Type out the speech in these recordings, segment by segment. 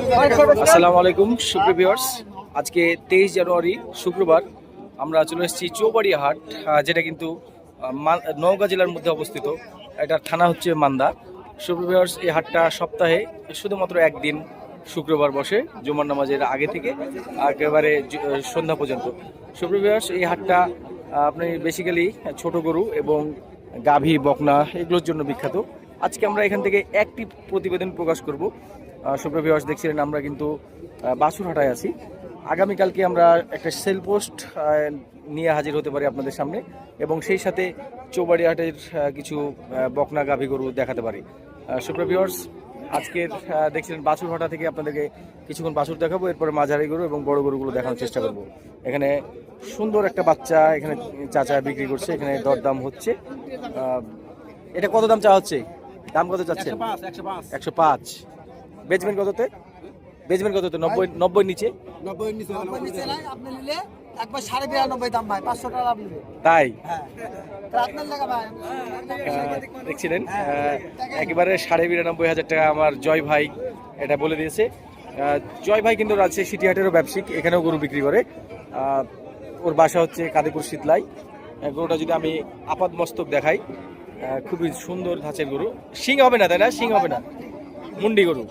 আসসালামু আলাইকুম সুপ্রিভিয়ার্স আজকে তেইশ জানুয়ারি, শুক্রবার। আমরা চলে এসেছি চৌবাড়িয়া হাট যেটা কিন্তু নওগাঁ জেলার মধ্যে অবস্থিত। এটার থানা হচ্ছে মান্দা। সুপ্রিভিয়ার্স এই হাটটা সপ্তাহে শুধুমাত্র একদিন শুক্রবার বসে, জুমার নামাজের আগে থেকে, একেবারে সন্ধ্যা পর্যন্ত। সুপ্রিভিয়ার্স এই হাটটা আপনি বেসিক্যালি ছোট গরু এবং গাভী, বকনা, এগুলোর জন্য বিখ্যাত। আজকে আমরা এখান থেকে একটি প্রতিবেদন প্রকাশ করব। সুপ্রিয় ভিউয়ার্স দেখছিলেন আমরা কিন্তু আহ, বাছুরহাটায় আছি। আগামীকালকে আমরা একটা সেল পোস্ট নিয়ে হাজির হতে পারি আপনাদের সামনে এবং সেই সাথে চৌবাড়ি হাটের কিছু বকনা গাভী গরু দেখাতে পারি। সুপ্রিয় ভিউয়ার্স আজকের দেখছিলেন বাছুরহাটা থেকে আপনাদেরকে কিছুক্ষণ বাছুর দেখাবো এরপরে মাঝারি গরু এবং বড় গরুগুলো দেখানোর চেষ্টা করব। এখানে সুন্দর একটা বাচ্চা এখানে চাচা বিক্রি করছে এখানে দরদাম হচ্ছে। এটা কত দাম চা হচ্ছে? দাম কত চাচ্ছেন? একশো পাঁচ। বেচবেন কততে? বেচবেন কততে? নব্বই নব্বই নিচে? নব্বই নিচে আপনি নিলে একবার সাড়ে বিরানব্বই দাম ভাই পাঁচশো টাকা লাভ নেবে তাই? হ্যাঁ। তা আপনার লেখা ভাই দেখছিলেন? আহ, একেবারে সাড়ে বিরানব্বই হাজার টাকা আমার জয় ভাই এটা বলে দিয়েছে। জয় ভাই কিন্তু রাজশাহী সিটি হাটেরও ব্যবসায়িক এখানেও গরু বিক্রি করে। ওর বাসা হচ্ছে কাদিপুর শীতলাই। গরুটা যদি আমি আপাত মস্তক দেখাই খুবই সুন্দর ধাঁচের গরু। শিং হবে না তাই না? শিং হবে না? মুন্ডি গরু,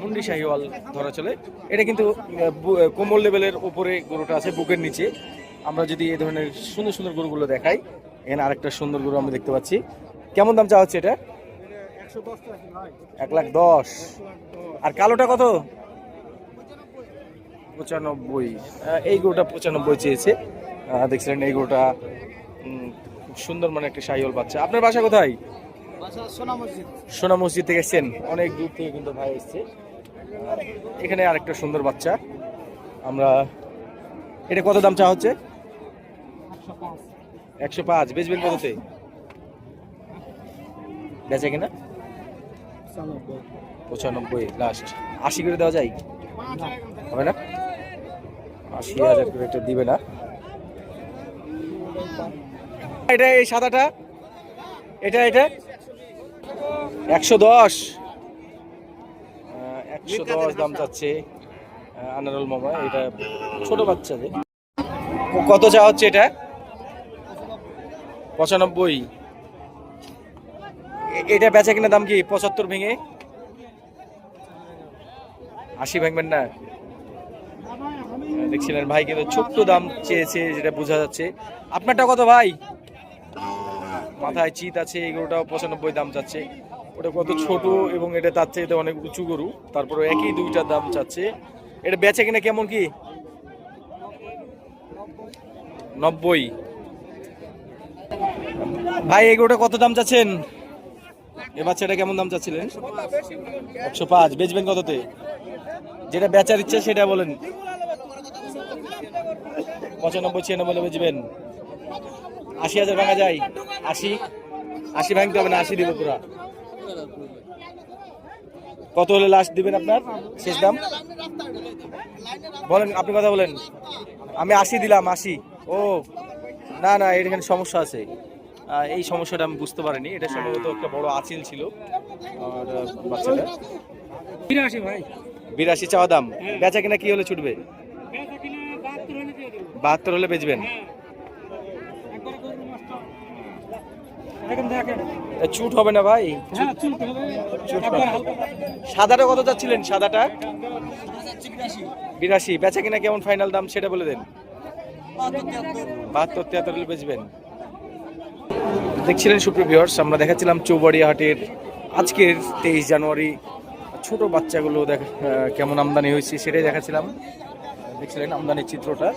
মুন্ডি শাহিওয়াল ধরা চলে। এটা কিন্তু কোমল লেভেলের উপরে গরুটা আছে, বুকের নিচে। আমরা যদি এই ধরনের সুন্দর সুন্দর গরুগুলো দেখাই, এখানে আরেকটা সুন্দর গরু আমরা দেখতে পাচ্ছি। কেমন দাম চাওয়া হচ্ছে এটা? এক লাখ দশ। আর কালোটা কত? পঁচানব্বই। এই গরুটা পঁচানব্বই চেয়েছে। দেখছিলেন এই গরুটা খুব সুন্দর মানে একটা শাহিওয়াল বাচ্চা। আপনার বাসা কোথায়? সোনা মসজিদ। থেকে এসছেন। অনেক দূর থেকে কিন্তু ভাই এসছে। এখানে আরেকটা সুন্দর বাচ্চা। আমরা এটা কত দাম চা হচ্ছে? একশো পাঁচ। বেচবেন কততে? বেচে কিনা? পঁচানব্বই। লাস্ট। আশি করে দেওয়া যায়? হবে না? আশি হাজার করে এটা দিবে না। এটা এই সাদাটা? এটা এটা? একশো দশ। একশো দশ দাম চাচ্ছে আনারুল মামা এটা ছোট বাচ্চা যে কত চা হচ্ছে এটা? পঁচানব্বই। এটা বেচা কিনা দাম কি পঁচাত্তর ভেঙে? আশি ভাঙবেন না। দেখছিলেন ভাই কিন্তু ছোট্ট দাম চেয়েছে যেটা বোঝা যাচ্ছে। আপনারটা কত ভাই? মাথায় চিত আছে এগুলোটাও পঁচানব্বই দাম চাচ্ছে ওটা কত ছোট এবং এটা তার চাইতে অনেক উঁচু গরু। তারপরে একই দুইটা দাম চাচ্ছে। এটা বেচে কিনা কেমন কি? নব্বই। ভাই এগুলোটা কত দাম চাচ্ছেন? এ বাচ্চাটা কেমন দাম চাচ্ছিলেন? একশো পাঁচ। বেচবেন কততে? যেটা বেচার ইচ্ছা সেটা বলেন। পঁচানব্বই, ছিয়ানব্বই বেচবেন। আশি হাজার ভাঙা যায়। আশি? আশি ভাঙতে হবে না, আশি দিব পুরা। কত হলে লাস্ট দিবেন আপনার? শেষ দাম? বলেন আপনি কথা বলেন। আমি আশি দিলাম আশি। ও না না এখানে সমস্যা আছে। এই সমস্যাটা আমি বুঝতে পারিনি। এটা সম্ভবত একটা বড় আচিল ছিল। আর বাচ্চাটা। বিরাশি ভাই। বিরাশি চাওয়া দাম। বেচা কিনা কি হলে ছুটবে? বাহাত্তর হলে দিয়ে বাহাত্তর হলে বেচবেন একবার গরু নষ্ট দেখেন দেখেন এ, চুট হবে না ভাই? হ্যাঁ চুট সাদাটা কত যাচ্ছিলেন সাদাটা? বিরাশি। বেচা কিনা কেমন ফাইনাল দাম সেটা বলে দেন। বাহাত্তর তিয়াত্তর। বেচবেন। দেখছিলেন সুপ্রিয় ভিউয়ার্স আমরা দেখাচ্ছিলাম চৌবাড়িয়া হাটের আজকের তেইশ জানুয়ারি। ছোট বাচ্চাগুলো দেখ কেমন আমদানি হয়েছে সেটাই দেখাচ্ছিলাম। দেখছিলেন আমদানির চিত্রটা।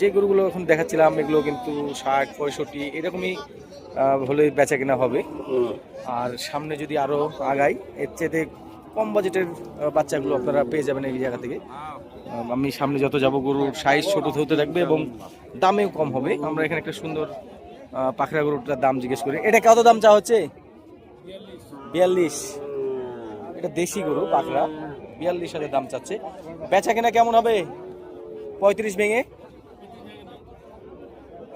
যে গরুগুলো এখন দেখাচ্ছিলাম, এগুলো কিন্তু ষাট, পঁয়ষট্টি, এরকমই হলে বেচা কেনা হবে। আর সামনে যদি আরও আগাই, এর চেয়ে কম বাজেটের বাচ্চাগুলো আপনারা পেয়ে যাবেন এই জায়গা থেকে। আমি সামনে যত যাব, গরুর সাইজ ছোট হতে থাকবে এবং দামেও কম হবে। আমরা এখানে একটা সুন্দর পাখরা গরুটার দাম জিজ্ঞেস করি। এটা কত দাম চা হচ্ছে? বিয়াল্লিশ। এটা দেশি গরু, পাখরা। বিয়াল্লিশ হাজার দাম চাচ্ছে। বেচা কেনা কেমন হবে? পঁয়ত্রিশ ভেঙে?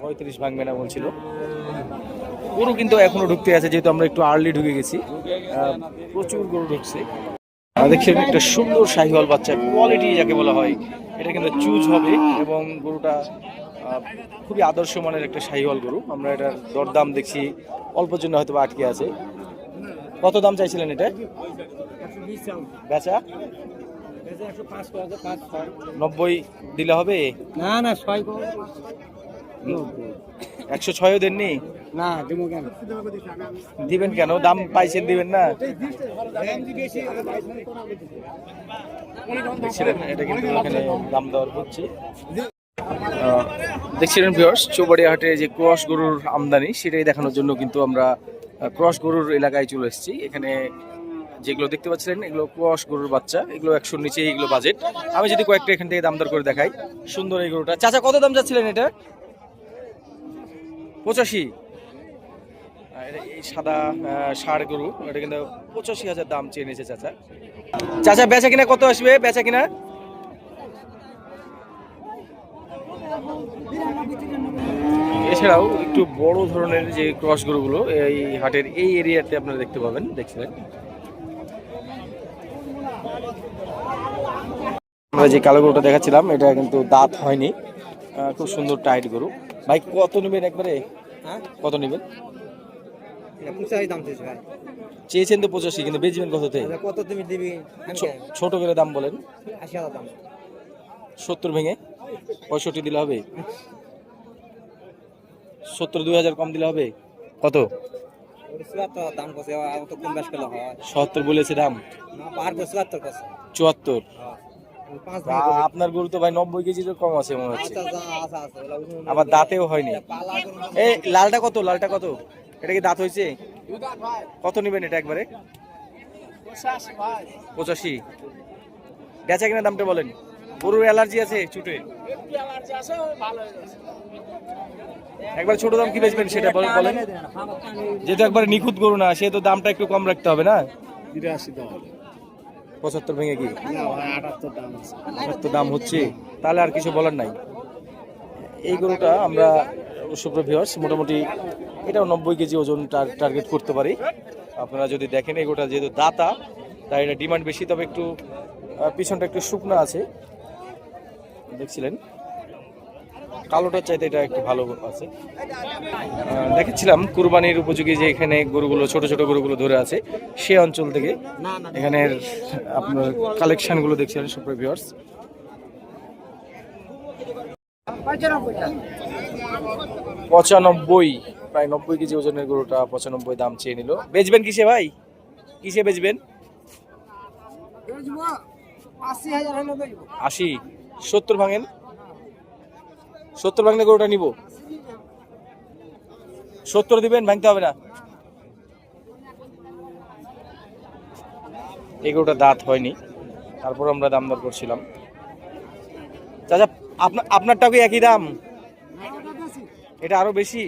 পঁয়ত্রিশ ভাঙবে না বলছিল। গরু কিন্তু এখনও ঢুকতে আছে, যেহেতু আমরা একটু আর্লি ঢুকে গেছি। প্রচুর গরু ঢুকছে। আমরা দেখছি একটা সুন্দর শাহিওয়াল বাচ্চা কোয়ালিটি যাকে বলা হয়, এটা কিন্তু চুজ হবে এবং গরুটা খুবই আদর্শ মানের একটা শাহিওয়াল গরু। আমরা এটার দরদাম দেখছি, অল্পের জন্য হয়তো আটকে আছে। কত দাম চাইছিলেন এটা? বেচা? নব্বই দিলে হবে? না না, ছয় একশো ছয়ও দেননি? না দেবো কেন? দিবেন কেন? দাম পাইছেন দিবেন না? দেখছিলেন এটা কিন্তু এখানে দাম দেওয়ার হচ্ছে। দেখছিলেন ভিউয়ার্স চৌবাড়িয়া হাটে যে ক্রস গরুর আমদানি সেটাই দেখানোর জন্য কিন্তু আমরা ক্রস গরুর এলাকায় চলে এসেছি। এখানে যেগুলো দেখতে পাচ্ছিলেন এগুলো ক্রস গরুর বাচ্চা এগুলো একশোর নিচে এগুলো বাজেট আমি যদি কয়েকটা এখান থেকে দাম দর করে দেখাই। সুন্দর এই গরুটা। চাচা কত দাম যাচ্ছিলেন এটা? পঁচাশি। এই সাদা ষাঁড় গরু, এটা কিন্তু পঁচাশি হাজার দাম চেয়ে নিয়েছে চাচা। চাচা, বেচা কিনা কত আসবে? বেচা কিনা? এছাড়াও একটু বড় ধরনের যে ক্রস গরুগুলো, এই হাটের এই এরিয়াতে আপনারা দেখতে পাবেন দেখছিলেন আমরা যে কালো গরুটা দেখাচ্ছিলাম, এটা কিন্তু দাঁত হয়নি। খুব সুন্দর টাইট গরু। ভাই কত নেবেন একবারে? হ্যাঁ? কত নেবেন? পঁচাশি দাম চেয়েছি ভাই। চেয়েছেন তো পঁচাশি কিন্তু বেচবেন কততে? কত তুমি দিবি? ছোট করে দাম বলেন। আশি হাজার দাম। সত্তর ভেঙে পঁয়ষট্টি দিলে হবে। সত্তর দুই হাজার কম দিলে হবে। কত? সত্তর বলেছে দাম। চুয়াত্তর আপনার গরু তো ভাই নব্বই কেজির কম আছে মনে হচ্ছে। আচ্ছা আবার দাঁতেও হয়নি। এই লালটা কত? লালটা কত? এটা কি দাঁত হয়েছে? কত নেবেন এটা একবারে? পঁচাশি বেচা কিনা দামটা বলেন। গরুর অ্যালার্জি আছে চুটে একবার ছোট দাম কি বেচবেন সেটা বলেন বলেন। যেহেতু একবার নিখুঁত গরু না সেহেতু দামটা একটু কম রাখতে হবে না? বিরাশি দাম পঁচাত্তর ভেঙে কি? আটাত্তর দাম হচ্ছে। তাহলে আর কিছু বলার নাই। এই গরুটা আমরা সুপ্রভিয়স মোটামুটি এটাও নব্বই কেজি ওজন টার্গেট করতে পারি। আপনারা যদি দেখেন এই গোটা যেহেতু দাতা তাই এটা ডিমান্ড বেশি তবে একটু পিছনটা একটু শুকনো আছে। দেখছিলেন? কালোটার চাইতে এটা একটু ভালো আছে। দেখেছিলাম কুরবানির উপযোগী যে এখানে গরুগুলো ছোট ছোট গরুগুলো ধরে আছে সে অঞ্চল থেকে এখানের আপনার কালেকশনগুলো দেখছিলেন সুপ্রিয় ভিউয়ার্স পঁচানব্বই প্রায় নব্বই কেজি ওজনের গরুটা পঁচানব্বই দাম চেয়ে নিল। বেচবেন কিসে ভাই? কিসে বেচবেন? আশি সত্তর ভাঙেন? সত্তর ভাঙলে গরুটা নিব। সত্তর দিবেন, ভাঙতে হবে না। এই গরুটা দাঁত হয়নি তারপর আমরা দাম দর করছিলাম। চাচা আপনার আপনারটাও কি একই দাম? এটা আরও বেশি?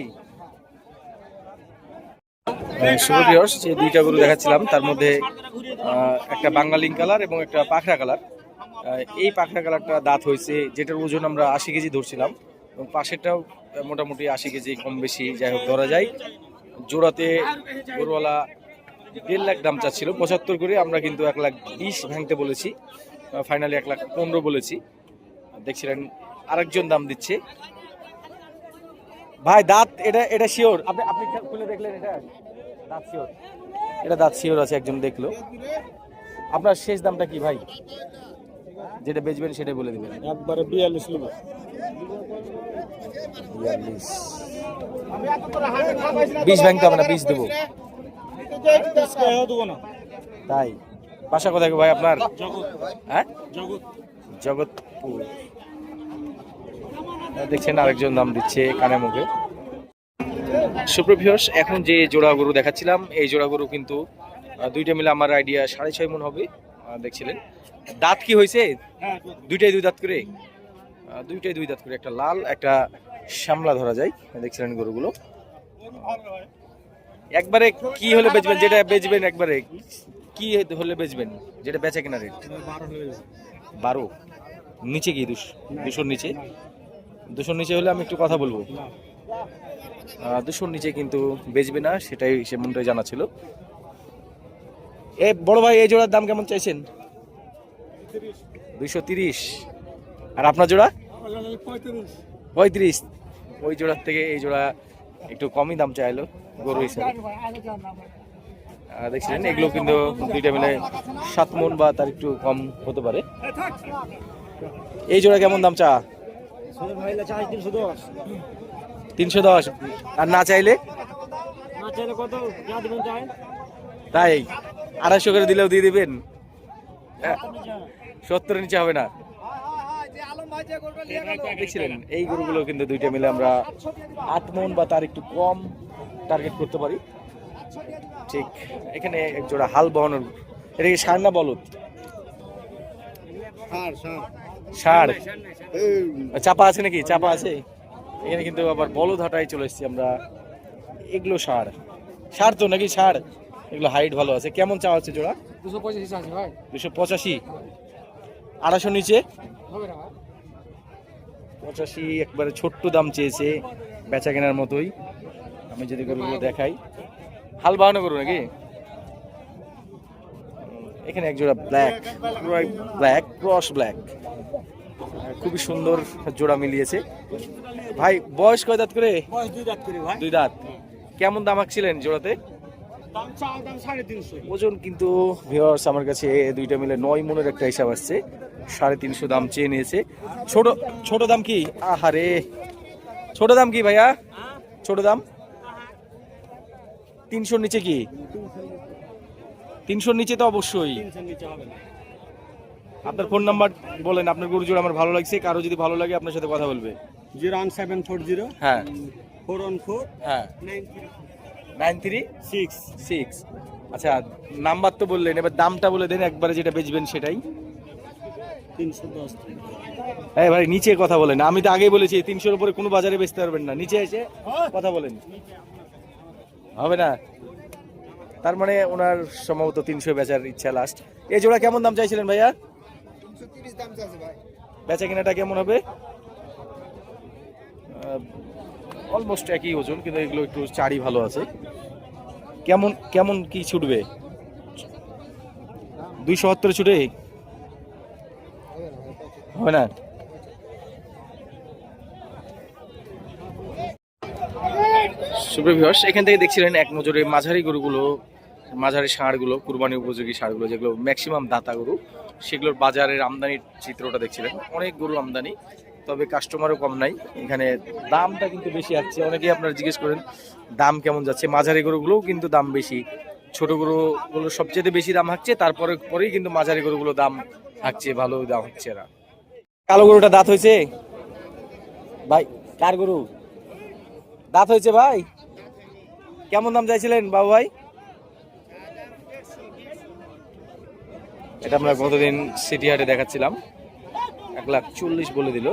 যে দুইটা গরু দেখাচ্ছিলাম, তার মধ্যে একটা বাঙ্গালিং কালার এবং একটা পাখরা কালার। এই পাখরা কালারটা দাঁত হয়েছে, যেটার ওজন আমরা আশি কেজি ধরছিলাম। এবং পাশেরটাও মোটামুটি আশি কেজি কম বেশি, যাই হোক, ধরা যায়। জোড়াতে গরুওয়ালা দেড় লাখ দাম চাচ্ছিল, পঁচাত্তর করে, আমরা কিন্তু এক লাখ বিশ ভাঙতে বলেছি। ফাইনালি এক লাখ পনেরো বলেছি। দেখছিলেন, আরেকজন দাম দিচ্ছে। ভাই, দাঁত, এটা এটা শিওর? আপনি আপনি খুলে দেখলেন এটা? দাঁত শিওর? এটা দাঁত শিওর আছে, একজন দেখল। আপনার শেষ দামটা কি ভাই? যেটা বেচবেন সেটাই বলে দেবেন। একবারে বিয়াল্লিশ বিশ ভাঙতে হবে না বিশ দেবো। তাই। বাসা কোথায় ভাই আপনার? হ্যাঁ? জগৎপুর। দেখছেন আরেকজন দাম দিচ্ছে কানে মুখে। সুপ্রভিয়স এখন যে জোড়া গরু দেখাচ্ছিলাম, এই জোড়া গরু কিন্তু দুইটা মিলে আমার আইডিয়া সাড়ে ছয় মন হবে। দেখছিলেন। দাঁত কি হয়েছে? হ্যাঁ দুইটাই দুই দাঁত করে? দুইটাই দুই দাঁত করে, একটা লাল, একটা শ্যামলা ধরা যায়, দেখছিলেন গরুগুলো। একবারে কি হলে বেচবেন, যেটা বেচবেন একবারে, কি হলে বেচবেন, যেটা বেচা কিনা রেট বারো। নিচে কি, দুশো দুশোর নিচে? দুশোর নিচে হলে আমি একটু কথা বলব। দুশোর নিচে কিন্তু বেচবে না, সেটাই সেমনটাই জানা ছিল। এ, বড় ভাই, এই জোড়ার দাম কেমন চাইছেন? দুইশো তিরিশ। আর আপনার জোড়া? পঁয়ত্রিশ। ওই জোড়ার থেকে এই জোড়া একটু কমই দাম চাইলো গরু হিসাবে। দেখছিলেন এগুলো কিন্তু দুইটা মিলে সাত মন বা তার একটু কম হতে পারে। এই জোড়া কেমন দাম চা? তিনশো দশ। আর না চাইলে? তাই। আড়াইশো করে দিলেও দিয়ে দিবেন? সত্তরের নিচে হবে না। দেখছিলেন এই গরুগুলো কিন্তু দুইটা মিলে আমরা আট মন বা তার একটু কম টার্গেট করতে পারি। ঠিক এখানে এক জোড়া হাল বহনের এটা কি সার না বলদ? সার চাপা আছে নাকি? চাপা আছে? এখানে কিন্তু আবার বলদ হাটাই চলে এসেছি আমরা। এগুলো সার। সার তো নাকি সার? এগুলো হাইট ভালো আছে। কেমন চা হচ্ছে জোড়া? দুশো পঁচিশ আছে ভাই। দুশো পঁচাশি। আড়াইশো নিচে? পঁচাশি একবারে ছোট্ট দাম চেয়েছে বেচা কেনার মতোই। আমি যদি গরুগুলো দেখাই। হাল বাহানো করব নাকি? এখানে এক জোড়া ব্ল্যাক ব্ল্যাক ক্রস ব্ল্যাক খুবই সুন্দর জোড়া মিলিয়েছে। ভাই বয়স কয় দাঁত করে? দুই দাঁত দুই দাঁত। কেমন দাম আঁকছিলেন জোড়াতে? ওজন কিন্তু ভিওয়ার্স আমার কাছে দুইটা মিলে নয় মনের একটা হিসাব আসছে। সাড়ে তিনশো দাম চেয়ে নিয়েছে। ছোট ছোট দাম কি? আহারে। ছোট দাম কি ভাইয়া? ছোট দাম? তিনশোর নিচে কি? তিনশোর নিচে তো অবশ্যই। আপনার ফোন নাম্বার বলেন আপনার গরু জোড়া আমার ভালো লাগছে কারও যদি ভালো লাগে আপনার সাথে কথা বলবে। Zero one seven four zero হ্যাঁ। ফোর ওয়ান ফোর হ্যাঁ। Nine nine three? Six. Six. আচ্ছা নাম্বার তো বললেন এবার দামটা বলে দেন একবারে যেটা বেচবেন সেটাই। তিনশো দশ। হ্যাঁ ভাই নিচে কথা বলেন আমি তো আগেই বলেছি তিনশোর উপরে কোনো বাজারে বেচতে পারবেন না নিচে এসে কথা বলেন। হবে না? তার মানে ওনার সম্ভবত তিনশো বেচার ইচ্ছা লাস্ট এই জোড়া কেমন দাম চাইছিলেন ভাইয়া? বেচা কেনাটা কেমন হবে? অলমোস্ট একই ওজন, কিন্তু এগুলো একটু চাড়ি ভালো আছে। কেমন কেমন কি ছুটবে? দুইশো সত্তর ছুটে? হবে না? সুপ্রভিয়স এখান থেকে দেখছিলেন এক নজরে মাঝারি গরুগুলো, মাঝারি ষাঁড়গুলো, কুরবানি উপযোগী ষাঁড়গুলো, যেগুলো ম্যাক্সিমাম দাতা গরু, সেগুলোর বাজারের আমদানির চিত্রটা দেখছিলেন। অনেক গরু আমদানি। তবে কাস্টমারও কম নাই। এখানে দামটা কিন্তু বেশি আসছে অনেকেই আপনারা জিজ্ঞেস করেন, দাম কেমন যাচ্ছে? মাঝারি গরুগুলোও কিন্তু দাম বেশি। ছোট গরুগুলো সবচেয়ে বেশি দাম হাঁকছে, তারপরে পরেই কিন্তু মাঝারি গরুগুলো দাম হাঁকছে, ভালো দাম হচ্ছে না কালো গরুটা দাঁত হয়েছে? ভাই, কার গরু? দাঁত হয়েছে ভাই? কেমন দাম চাইছিলেন বাবু ভাই? এটা আমরা গতদিন সিটি হাটে দেখাচ্ছিলাম। এক লাখ চল্লিশ বলে দিল।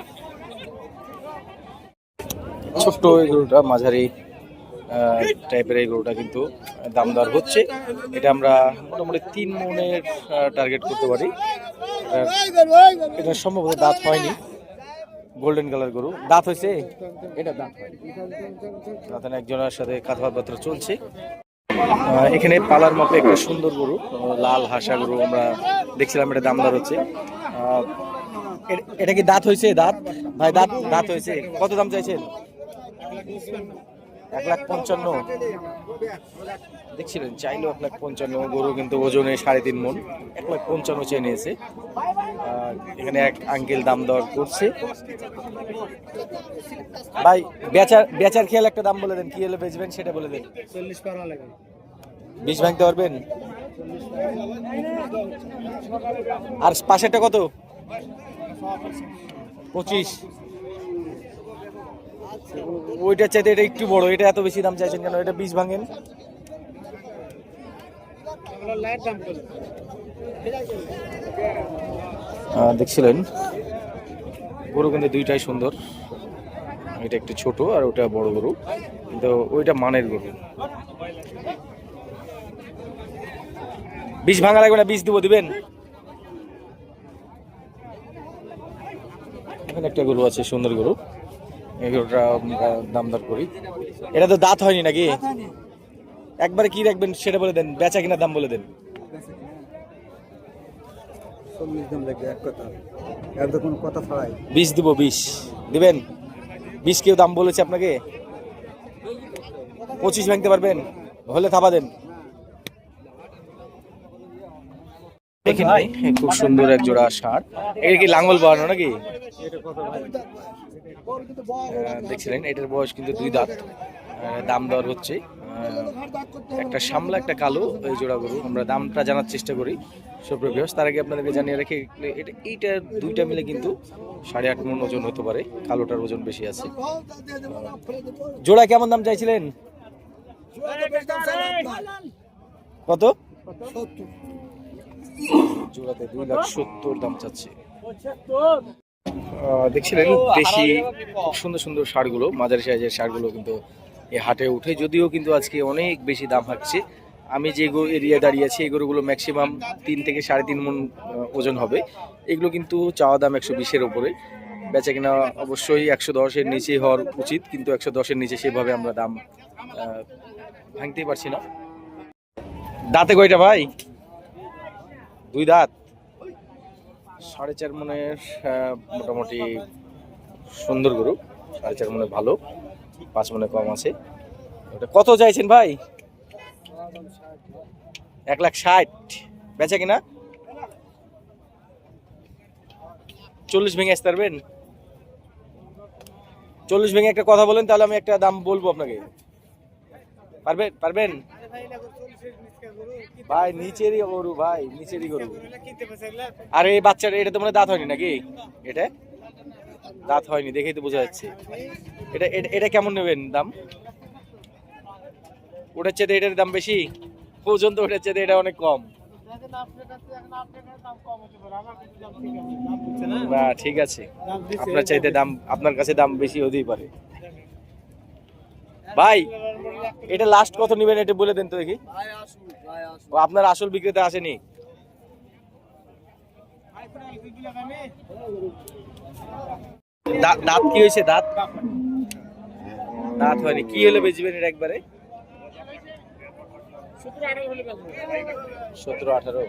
ছোট্ট এই গরুটা, মাঝারি টাইপের এই গরুটা কিন্তু দাম দর হচ্ছে। এটা আমরা মোটামুটি তিন মনের টার্গেট করতে পারি। এটা- সম্ভবত দাঁত হয়নি। গোল্ডেন কালার গরু। দাঁত হয়েছে? এটা দাঁত হয়নি। একজনের সাথে কথাবার্তা চলছে। এখানে পালার মাপে একটা সুন্দর গরু, লাল হাসা গরু আমরা দেখছিলাম, এটা দামদার হচ্ছে। এটা কি দাঁত হয়েছে? দাঁত? ভাই, দাঁত দাঁত হয়েছে। কত দাম চাইছেন? এক লাখ পঞ্চান্ন। দেখছিলেন চাইলো এক লাখ পঞ্চান্ন গরু কিন্তু ওজনে সাড়ে তিন মন। এক লাখ পঞ্চান্ন চেয়ে নিয়েছে। আর এখানে এক আঙ্কেল দাম দর করছে। ভাই বেচার বেচার খেয়াল একটা দাম বলে দেন। কি হলে বেচবেন সেটা বলে দেন। চল্লিশ পারা বীজ ভাঙতে পারবেন? আর পাশেরটা কত? পঁচিশ। ওইটার চাইতে এটা একটু বড়, এটা এত বেশি দাম চাইছেন কেন? এটা বীজ ভাঙেন। দেখছিলেন? গরু কিন্তু দুইটাই সুন্দর। এটা একটু ছোট আর ওটা বড় গরু। কিন্তু ওইটা মানের গরু। বীজ ভাঙা লাগবে না, বীজ দিব, দিবেন? এখানে একটা গরু আছে, সুন্দর গরু। এই গরুটা দাম দর করি। এটা তো দাঁত হয়নি নাকি? একবারে কি রাখবেন সেটা বলে দেন বেচা কিনা দাম বলে দেন। বিশ দিব বিশ। দিবেন? বিশ কেউ দাম বলেছে আপনাকে? পঁচিশ ভাঙতে পারবেন? হলে থাবা দেন। দেখি ভাই খুব সুন্দর এক জোড়া ষাঁড় এটা কি লাঙ্গল বাড়ানো নাকি? আহ, দেখছিলেন এটার বয়স কিন্তু দুই দাঁত। আহ, দাম দর হচ্ছে। আহ, একটা সামলা একটা কালো এই জোড়া গরু। আমরা দামটা জানার চেষ্টা করি। সুপ্রভিয়স তার আগে আপনাদেরকে জানিয়ে রাখি এটা এইটা দুইটা মিলে কিন্তু সাড়ে আট মন ওজন হতে পারে। কালোটার ওজন বেশি আছে। জোড়া কেমন দাম চাইছিলেন? কত? জোড়াতে দুই লাখ সত্তর দাম চাচ্ছে। দেখছিলেন দেশি খুব সুন্দর সুন্দর ষাড়গুলো মাঝারি সাইজের ষাড়গুলো কিন্তু এই হাটে উঠে যদিও কিন্তু আজকে অনেক বেশি দাম হাঁকছে। আমি যে এরিয়া দাঁড়িয়ে আছি এই গরুগুলো ম্যাক্সিমাম তিন থেকে সাড়ে তিন মন ওজন হবে। এগুলো কিন্তু চাওয়া দাম একশো বিশের ওপরে বেচা কিনা অবশ্যই একশো দশের নিচে হওয়ার উচিত কিন্তু একশো দশের নিচে সেভাবে আমরা দাম ভাঙতেই পারছি না। দাঁতে কয়টা ভাই? দুই দাঁত। সাড়ে চার মনের মোটামুটি সুন্দর গরু। সাড়ে চার মনে ভালো, পাঁচ মনে কম আছে। ওটা কত চাইছেন ভাই? এক লাখ ষাট। বেচা কিনা? চল্লিশ ভেঙে আসতে পারবেন? চল্লিশ ভেঙে একটা কথা বলেন, তাহলে আমি একটা দাম বলব আপনাকে। পারবেন পারবেন? ভাই, নিচেরই গরু, ভাই, নিচেরই গরু। আর এই বাচ্চাটা, এটা তো মানে দাঁত হয়নি নাকি? এটা? দাঁত হয়নি, দেখেই তো বোঝা যাচ্ছে। এটা, এটা- কেমন নেবেন দাম? ওটার চেয়ে এটার দাম বেশি। ওজন তো ওটার চেয়ে এটা অনেক কম। ঠিক আছে। আপনার চাইতে দাম, আপনার কাছে দাম বেশি হতেই পারে। ভাই, এটা লাস্ট কত নেবেন এটা বলে দেন তো দেখি। ও, আপনার আসল বিক্রেতা আসেনি। দাঁত কি হয়েছে, দাঁত? দাঁত হয়নি। কি হলে বেচবেন এটা একবারে? সতেরো, আঠারো।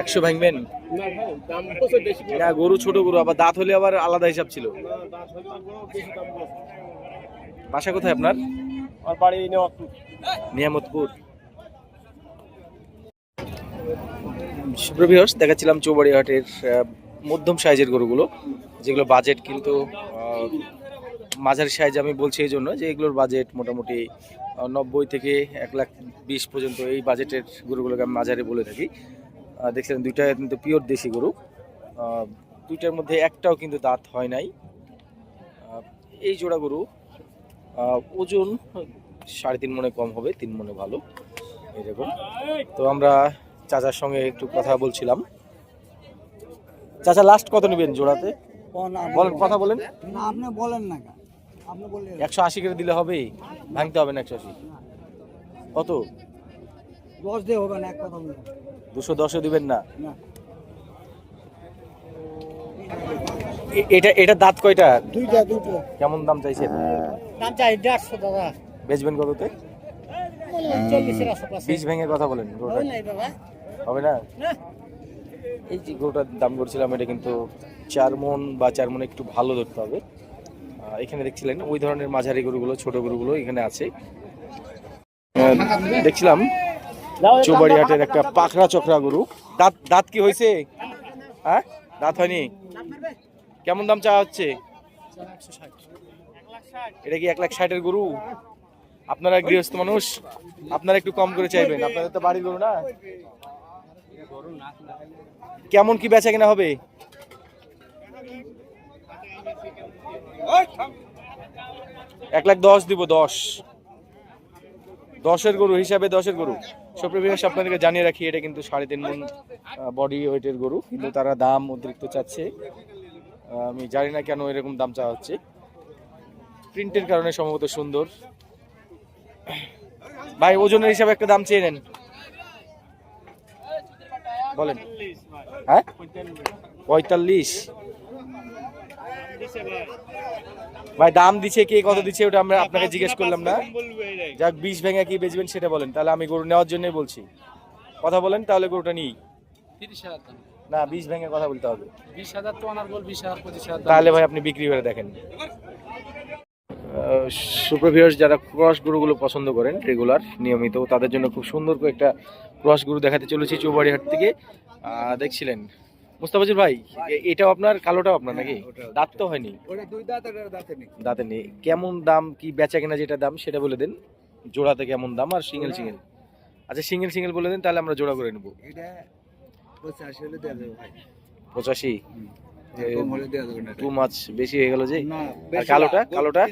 একশো ভাঙবেন? না, গরু, ছোট গরু, আবার দাঁত হলে আবার আলাদা হিসাব ছিল। বাসা কোথায় আপনার? আর বাড়ি নেওয়া নিয়ামতপুর। সুপ্রভিয়স দেখাচ্ছিলাম চৌবাড়ি হাটের আহ, মধ্যম সাইজের গরুগুলো যেগুলো বাজেট কিন্তু মাঝারি সাইজ আমি বলছি এই জন্য যে এগুলোর বাজেট মোটামুটি নব্বই থেকে এক লাখ বিশ পর্যন্ত এই বাজেটের গরুগুলোকে আমি মাঝারি বলে থাকি। আহ, দেখছিলেন দুইটা কিন্তু পিওর দেশি গরু। দুইটার মধ্যে একটাও কিন্তু দাঁত হয় নাই। এই জোড়া গরু ওজন সাড়ে তিন মনে কম হবে তিন মনে ভালো। এরকম তো আমরা চাচার সঙ্গে একটু কথা বলছিলাম। চাচা লাস্ট কত নেবেন জোড়াতে? বলেন কথা বলেন। না আপনি বলেন না একশো আশি করে দিলে হবে? ভাঙতে হবে না একশো আশি? কত? দশ দিয়ে হবে না এক কথা দুশো দশও দিবেন না? না। এটা এটা দাঁত কয়টা? দুইটা দুটো। কেমন দাম চাইছেন? দাম চাই দেড়শো দাদা বেচবেন কততে? চল্লিশের আশেপাশে। বীজ ভেঙে কথা বলেন গরুটা। হবে না? এই যে গরুটার দাম করছিলাম এটা কিন্তু চার মন বা চার মন একটু ভালো ধরতে হবে। এখানে দেখছিলেন ওই ধরনের মাঝারি গরুগুলো ছোট গরুগুলো এখানে আছে। দেখছিলাম চৌবাড়ি হাটের একটা পাখরা চকরা গরু। দাঁত দাঁত কি হয়েছে? হ্যাঁ? দাঁত হয়নি? কেমন দাম চাওয়া হচ্ছে? এটা কি এক লাখ ষাটের গরু? আপনারা গৃহস্থ মানুষ, আপনারা একটু কম করে চাইবেন। আপনাদের তো বাড়ির গরু না? কেমন কি বেচা কিনা হবে? এক লাখ দশ দিব, দশ। দশের গরু, হিসাবে দশের গরু। সুপ্রভিয়াস আপনাদেরকে জানিয়ে রাখি, এটা কিন্তু সাড়ে তিন মন বডি ওয়েটের গরু। কিন্তু তারা দাম অতিরিক্ত চাচ্ছে। আমি জানি না কেন এরকম দাম চাওয়া হচ্ছে। প্রিন্টের কারণে সম্ভবত সুন্দর। ভাই ওজনের হিসাবে একটা দাম চেয়ে নেন। বলেন। হ্যাঁ? পঁয়তাল্লিশ। ভাই দাম দিছে কে কত দিচ্ছে ওটা আমরা আপনাকে জিজ্ঞেস করলাম না। যাক বিষ ভেঙে কি বেচবেন সেটা বলেন। তাহলে আমি গরু নেওয়ার জন্যই বলছি। কথা বলেন তাহলে গরুটা নিই। না বিশ ভেঙে কথা বলতে হবে। বিশ হাজার তো আনার বল বিশ হাজার পঁচিশ হাজার তাহলে ভাই আপনি বিক্রি করে দেখেন। সুপ্রভিয়ার্স যারা ক্রস গরুগুলো পছন্দ করেন রেগুলার নিয়মিত তাদের জন্য খুব সুন্দর করে একটা ক্রস গরু দেখাতে চলেছি চৌবাড়িহাট থেকে। দেখছিলেন। মুস্তাফাজুর ভাই এটাও আপনার কালোটাও আপনার নাকি? দাঁত তো হয়নি। দাঁত নেই। কেমন দাম কি বেচা কেনা যেটা দাম সেটা বলে দেন। জোড়াতে কেমন দাম আর সিঙ্গেল সিঙ্গেল আচ্ছা সিঙ্গেল সিঙ্গেল বলে দেন তাহলে আমরা জোড়া করে নেব। পঁচাশি টু মাছ বেশি হয়ে গেল যে? আর কালোটা কালোটা?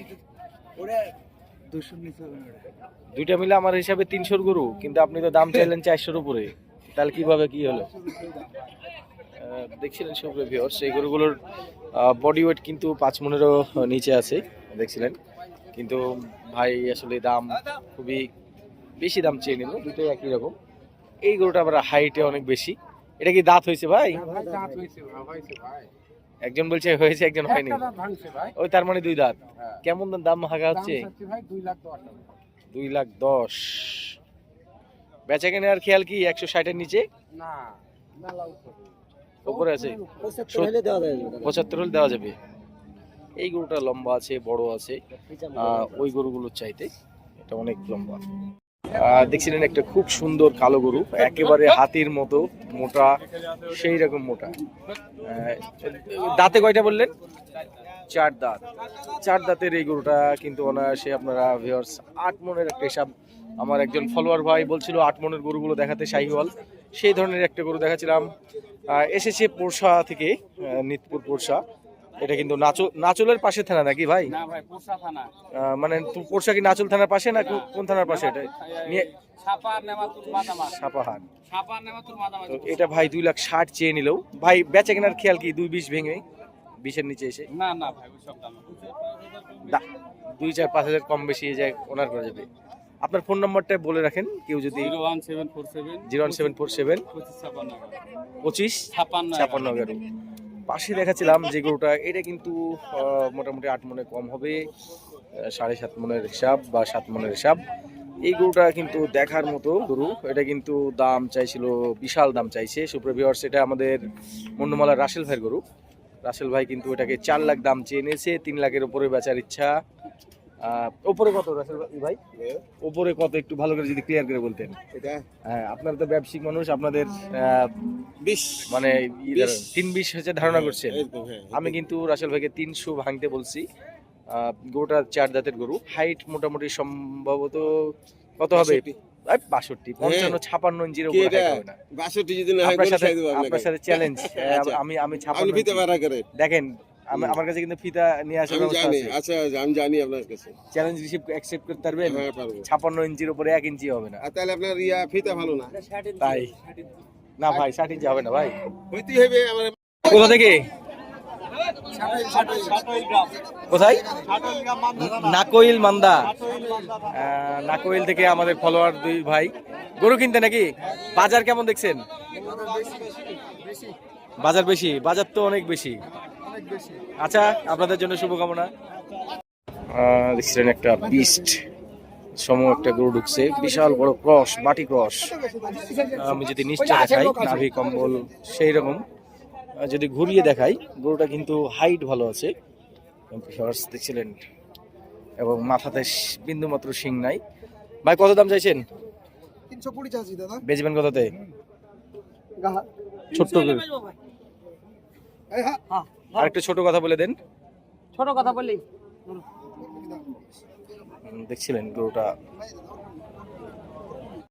নিচে হবে না। দুইটা মিলে আমার হিসাবে তিনশোর গরু কিন্তু আপনি তো দাম চাইলেন চারশোর উপরে। তাহলে কীভাবে কি হলো? দেখছিলেন সব ভিওর্স সেই গরুগুলোর বডি ওয়েট কিন্তু পাঁচ মনেরও নিচে আছে দেখছিলেন। কিন্তু ভাই আসলে দাম খুবই বেশি দাম চেয়ে নিল দুটোই একই রকম। এই গরুটা আবার হাইটে অনেক বেশি। এটা কি দাঁত হয়েছে ভাই। একজন বলছে হয়েছে একজন হয়নি। ওই তার মানে দুই দাঁত। হ্যাঁ। কেমন দাম হাঁকা হচ্ছে? দুই লাখ দশ বেচা কেনার খেয়াল কি একশো ষাটের নিচে? না উপরে। উপরে আছে? পঁচাত্তর হলে দেওয়া যাবে। না। পঁচাত্তর হলে দেওয়া যাবে। এই গরুটা লম্বা আছে বড় আছে। আহ, ওই গরুগুলোর চাইতে এটা অনেক লম্বা। দেখছিলেন একটা খুব সুন্দর কালো গরু একেবারে হাতির মতো মোটা সেই রকম মোটা। দাঁতে কয়টা বললেন? চার দাঁত। চার দাঁতের এই গরুটা কিন্তু অনায়াসে আপনারা ভিওর্স আট মনের একটা হিসাব। আমার একজন ফলোয়ার ভাই বলছিল আট মনের গরুগুলো দেখাতে শাহিওয়াল। সেই ধরনের একটা গরু দেখাচ্ছিলাম। আহ, এসেছে পোরশা থেকে নিতপুর পোরশা। এটা কিন্তু নাচল নাচলের পাশে থানা নাকি ভাই? না ভাই পোষা থানা। মানে পোরশা কি নাচল থানার পাশে না কোন থানার পাশে এটা? এটা ভাই দুই লাখ ষাট চেয়ে নিলেও। ভাই বেচা কেনার খেয়াল কি? দুই বিশ ভেঙে বিশের নিচে এসে? না না ভাই ওইসব দাম। দুই চার পাঁচ হাজার কম বেশি যায় ওনার করা যাবে। আপনার ফোন নম্বরটা বলে রাখেন কেউ যদি zero one seven four seven পঁচিশ ছাপান্ন এগারো। পাশে দেখাচ্ছিলাম যে গরুটা, এটা কিন্তু মোটামুটি আট মনে কম হবে সাড়ে সাত মনের হিসাব বা সাত মনের হিসাব। এই গরুটা কিন্তু দেখার মতো গরু, এটা কিন্তু দাম চাইছিল, বিশাল দাম চাইছে। সুপ্রভিওর্স এটা আমাদের মন্ডমালার রাসেল ভাইয়ের গরু। রাসেল ভাই কিন্তু এটাকে চার লাখ দাম চেয়ে নিয়েছে, তিন লাখের উপরে বেচার ইচ্ছা। আহ, উপরে কত রাসেল ভাই? উপরে কত? একটু ভালো করে যদি ক্লিয়ার করে বলতেন। হ্যাঁ আপনারা তো ব্যবসায়িক মানুষ আপনাদের বিশ। মানে তিন বিশ হচ্ছে ধারণা করছেন। হ্যাঁ। আমি কিন্তু রাসেল ভাইকে তিনশো ভাঙতে বলছি। আহ, গরুটা চার দাঁতের গরু। হাইট মোটামুটি সম্ভবত কত হবে? এই বাষট্টি পঞ্চান্ন ছাপান্ন ইঞ্চির উপরে হবে না। বাষট্টি যদি আপনার সাথে আপনার সাথে চ্যালেঞ্জ। আমি আমি ছাপান্ন দেখেন আমার কাছে কিন্তু ফিতা নিয়ে আসার আমি ব্যবস্থা আছে। আচ্ছা আমি জানি আপনার কাছে। চ্যালেঞ্জ রিসিভ অ্যাকসেপ্ট করতে পারবেন? হ্যাঁ পারব। ছাপান্ন ইঞ্চির উপরে এক ইঞ্চি হবে না। তাহলে আপনার ইয়া ফিতা ভালো না? তাই? না ভাই ষাট ইঞ্চি হবে না ভাই। হইতেই হবে আমার কোথা থেকে? কোথায়? নাকোইল মান্দা। আহ, নাকোইল থেকে আমাদের ফলোয়ার দুই ভাই। গরু কিনতে নাকি? বাজার কেমন দেখছেন? বাজার বেশি? বাজার তো অনেক বেশি। আচ্ছা আপনাদের জন্য শুভকামনা। দেখছিলেন একটা বিস্ট সম একটা গরু ঢুকছে বিশাল বড় ক্রস মাটি ক্রস। আমি যদি নিশ্চয় দেখাই নাভি কম্বল সেই রকম যদি ঘুরিয়ে দেখাই গরুটা কিন্তু হাইট ভালো আছে। দেখছিলেন এবং মাথাতে শ- বিন্দুমাত্র শিং নাই। ভাই কত দাম চাইছেন? তিনশো কুড়ি চাচ্ছি দাদা। বেচবেন কততে? ছোট্ট হ্যাঁ। আর একটা ছোট কথা বলে দেন। ছোট কথা বললি দেখছিলেন গরুটা।